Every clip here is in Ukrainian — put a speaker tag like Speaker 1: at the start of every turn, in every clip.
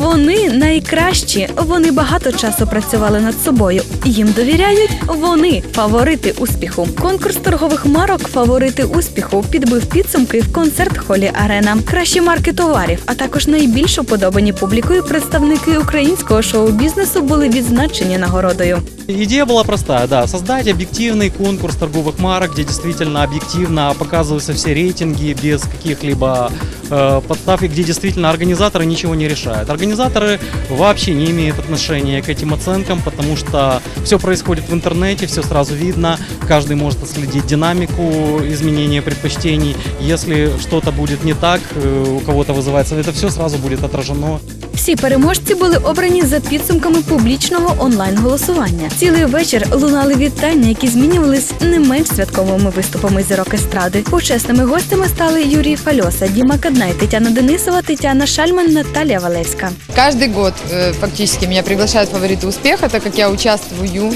Speaker 1: Вони найкращі. Вони багато часу працювали над собою. Їм довіряють. Вони фаворити успіху. Конкурс торгових марок Фаворити успіху підбив підсумки в концерт холі Арена. Кращі марки товарів, а також найбільш уподобані публікою представники українського шоу-бізнесу були відзначені нагородою.
Speaker 2: Идея была простая, да, создать объективный конкурс торговых марок, где действительно объективно показываются все рейтинги без каких-либо э, подстав, и где действительно организаторы ничего не решают. Организаторы вообще не имеют отношения к этим оценкам, потому что все происходит в интернете, все сразу видно, каждый может отследить динамику изменения предпочтений. Если что-то будет не так, э, у кого-то вызывается, это все сразу будет отражено
Speaker 1: Всі переможці були обрані за підсумками публічного онлайн-голосування. Цілий вечір лунали вітання, які змінювались не менш святковими виступами зірок естради. Почесними гостями стали Юрій Фальоса, Діма Каднай, Тетяна Денисова, Тетяна Шальман, Наталія Валевська.
Speaker 3: Каждый год э, фактически меня приглашают в фавориты успеха, так как я участвую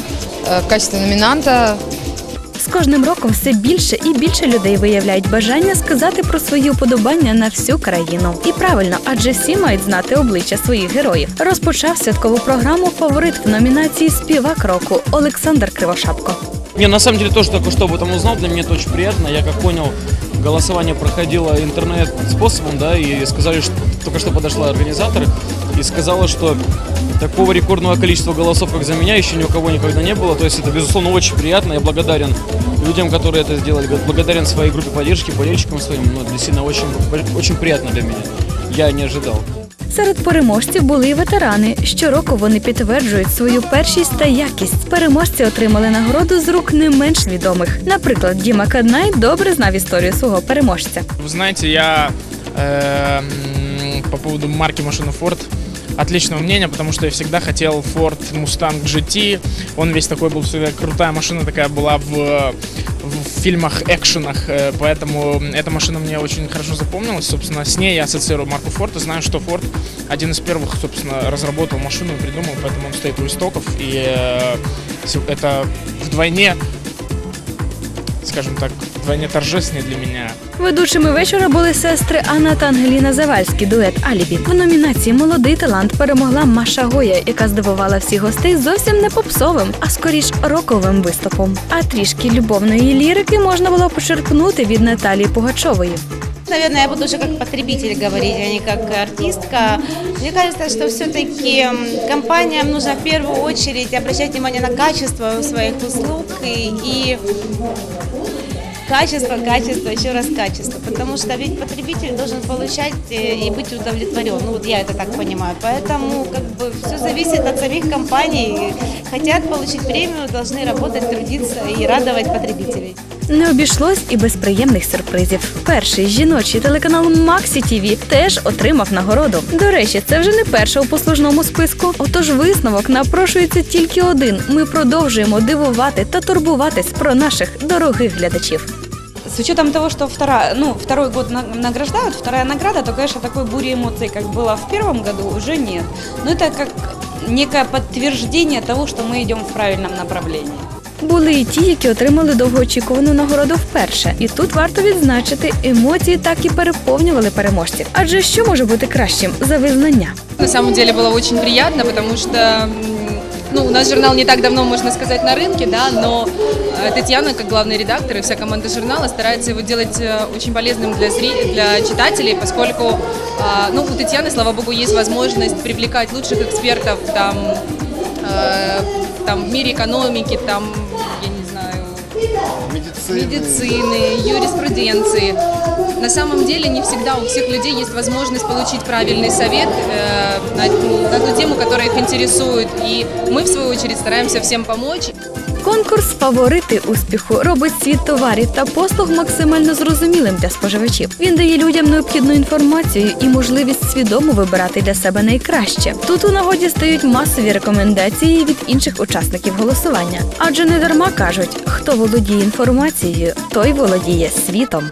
Speaker 3: э, в качестве номинанта.
Speaker 1: з кожним роком все більше і більше людей виявляють бажання сказати про свої уподобання на всю країну. І правильно, адже всі мають знати обличчя своїх героїв. Розпочав святкову програму фаворит в номінації Співак року Олександр Кривошапко.
Speaker 4: Не, на самом деле тоже только что об этом для меня это очень. Я как понял, голосование проходило интернет-способом, да, и сказали, что только что подошла организатор и сказала, что такого рекордного количества голосов, как за меня, еще ни у кого никогда не было. То есть это, безусловно, очень приятно. Я благодарен людям, которые это сделали, благодарен своей группе поддержки, болельщикам своим. Ну, действительно очень, очень приятно для меня. Я не ожидал.
Speaker 1: Серед переможців були і ветерани. Щороку вони підтверджують свою першість та якість. Переможці отримали нагороду з рук не менш відомих. Наприклад, Діма Каднай добре знав історію свого переможця.
Speaker 5: Вы знаете, я э, м, по поводу марки машины Ford отличного мнения, потому что я всегда хотел Ford Mustang GT. Он весь такой был, всегда крутая машина такая была в, в фильмах, экшенах, э, поэтому эта машина мне очень хорошо запомнилась. Собственно, с ней я ассоциирую марку Ford и знаю, что Ford один из первых, собственно, разработал машину и придумал, поэтому он стоит у истоков. И э, это вдвойне, скажем так, вдвойне торжественнее для меня
Speaker 1: Ведучими вечора були сестри Анна та Ангеліна Завальські, дует Алібі. В номінації Молодий талант перемогла Маша Гоя, яка здивувала всіх гостей зовсім не попсовим, а скоріш роковим виступом. А трішки любовної лірики можна було почерпнути від Наталії Пугачової.
Speaker 6: Наверное, я буду уже как потребитель говорить, а не как артистка. Мне кажется, что все-таки компаниям нужно в первую очередь обращать внимание на качество своих услуг и, и качество, качество, еще раз качество. Потому что ведь потребитель должен получать э, и быть удовлетворен. Ну вот я это так понимаю. Поэтому как бы все зависит от самих компаний. Хотят получить премию, должны работать, трудиться и радовать потребителей.
Speaker 1: Не обійшлось і без приємних сюрпризів. Перший жіночий телеканал Максі ТІВІ теж отримав нагороду. До речі, це вже не перше у послужному списку. Отож, висновок напрошується тільки один: ми продовжуємо дивувати та турбуватись про наших дорогих глядачів.
Speaker 7: С учетом того, что вторая, ну, второй год на- награждают, вторая награда, то, конечно, такой бури эмоций, как было в первом году, уже нет. Но это как некое подтверждение того, что мы идем в правильном направлении.
Speaker 1: Були і ті, які отримали довгоочікувану нагороду вперше. І тут варто відзначити, емоції так і переповнювали переможців. Адже що може бути кращим за визнання?
Speaker 8: На самом деле было очень приятно, потому что м, ну, у нас журнал не так давно, можно сказать, на рынке, да, но э, Татьяна, как главный редактор и вся команда журнала старается его делать э, очень полезным для, зри... для читателей, поскольку а, ну, у Татьяны, слава богу, есть возможность привлекать лучших экспертов там, э, там, в мире экономики, там, я не знаю, медицины, юриспруденции. На самом деле не всегда у всех людей есть возможность получить правильный совет э, на, на ту тему, которая их интересует. И мы, в свою очередь, стараемся всем помочь.
Speaker 1: Конкурс Фаворити успіху робить світ товарів та послуг максимально зрозумілим для споживачів. Він дає людям необхідну інформацію і можливість свідомо вибирати для себе найкраще. Тут у нагоді стають масові рекомендації від інших учасників голосування. Адже не дарма кажуть, хто володіє інформацією, той володіє світом.